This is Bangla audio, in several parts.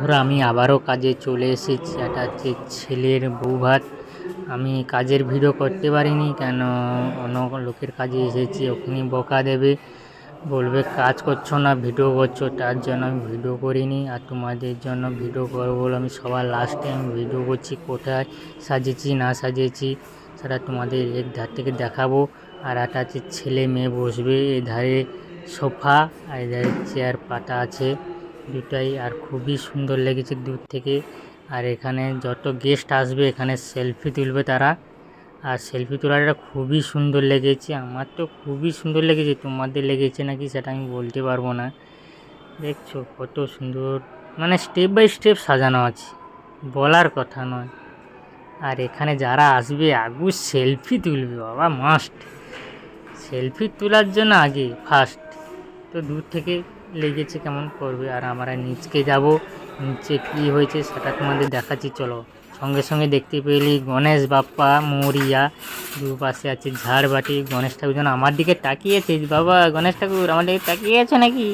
বন্ধুরা আমি আবারও কাজে চলে এসেছি। এটা হচ্ছে ছেলের বউ ভাত আমি কাজের ভিডিও করতে পারিনি, কেন অন্য লোকের কাজে এসেছি, ওখানে বকা দেবে, বলবে কাজ করছ না ভিডিও করছ, তার জন্য আমি ভিডিও করিনি। আর তোমাদের জন্য ভিডিও করব বলে আমি সবার লাস্ট টাইম ভিডিও করছি, কোথায় সাজিয়েছি না সাজিয়েছি সেটা তোমাদের এক ধার থেকে দেখাবো। আর একটা হচ্ছে ছেলে মেয়ে বসবে, এধারে সোফা, আর এধারে চেয়ার পাতা আছে। দুটাই আর খুবই সুন্দর লেগেছে দূর থেকে। আর এখানে যত গেস্ট আসবে, এখানে সেলফি তুলবে তারা। আর সেলফি তোলাটা খুবই সুন্দর লেগেছে। আমার তো খুবই সুন্দর লেগেছে। তোমাদের লেগেছে নাকি সেটা আমি বলতে পারব না। দেখছ কত সুন্দর। মানে স্টেপ বাই স্টেপ সাজানো আছে। বলার কথা নয়। আর এখানে যারা আসবে, আগু সেলফি তুলবে। বাবা মাস্ট সেলফি তোলার জন্য আগে ফার্স্ট তো দূর থেকে লেগেছে কেমন করবে আর আমরা নিচকে যাব, নিচে কী হয়েছে সেটা তোমাদের দেখাচ্ছি, চলো। সঙ্গে সঙ্গে দেখতে পেলি গণেশ বাপ্পা, মরিয়া, দুপাশে আছে ঝাড়বাটি গণেশ ঠাকুর যেন আমার দিকে তাকিয়েছে, বাবা, গণেশ ঠাকুর আমার দিকে তাকিয়ে আছে নাকি?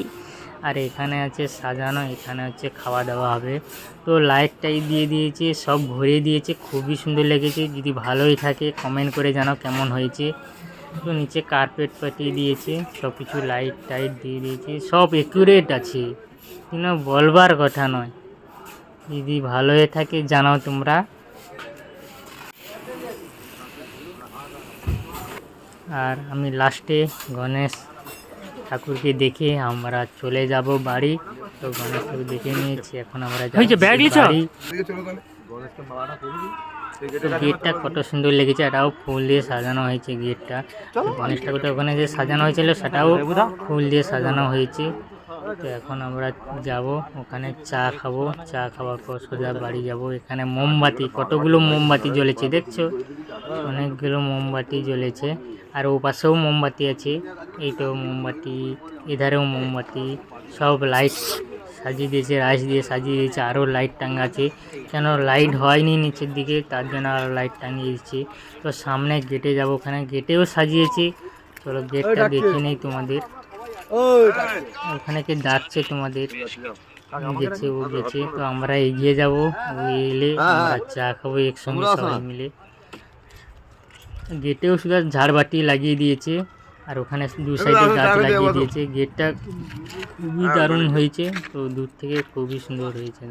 আর এখানে আছে সাজানো, এখানে হচ্ছে খাওয়া দাওয়া হবে। তো লাইটটাই দিয়ে দিয়েছে, সব ভরিয়ে দিয়েছে, খুবই সুন্দর লেগেছে। যদি ভালোই থাকে কমেন্ট করে জানাও কেমন হয়েছে। তো নিচে কার্পেট পাঠিয়ে দিয়েছে সব কিছু লাইট টাইট দিয়ে দিয়েছে সব একুরেট আছে। কিন্তু বলবার কথা নয়। যদি ভালো হয়ে থাকে জানাও তোমরা। আর আমি লাস্টে গণেশ ঠাকুরকে দেখে আমরা চলে যাব বাড়ি। তো গণেশ ঠাকুর দেখে নিয়েছি এখন আমরা ব্যাগ? বাড়ি। তো গেটটা কত সুন্দর লেগেছে এটাও ফুল দিয়ে সাজানো হয়েছে গেটটা। গণেশ ঠাকুরটা ওখানে যে সাজানো হয়েছিল সেটাও ফুল দিয়ে সাজানো হয়েছে। তো এখন আমরা যাব ওখানে চা খাব। চা খাওয়ার পর সোজা বাড়ি যাব। এখানে মোমবাতি কতগুলো মোমবাতি জ্বলেছে দেখছ? অনেকগুলো মোমবাতি জ্বলেছে। আর ও পাশেও মোমবাতি আছে। এইটাও মোমবাতি এধারেও মোমবাতি সব লাইট সাজিয়ে দিয়েছে রাইস দিয়ে সাজিয়ে দিয়েছে আরও লাইট টাঙ্গা আছে কেন লাইট হয়নি নিচের দিকে তার জন্য আরও লাইট টাঙিয়ে দিচ্ছি। তো সামনে গেটে যাব ওখানে গেটেও সাজিয়েছি। চলো গেটটা দেখে নেই তোমাদের। ওখানে কে ডাকছে তোমাদের? গেছে ও গেছে। তো আমরা এগিয়ে যাব ও এলে আমরা চা খাব একসঙ্গে সবাই মিলে। গেটেও শুধু ঝাড়বাতি লাগিয়ে দিয়েছে। আর ওখানে দু সাইডে গাছ লাগিয়ে দিয়েছে। গেটটা খুবই দারুণ হয়েছে। তো দূর থেকে খুবই সুন্দর হয়েছে।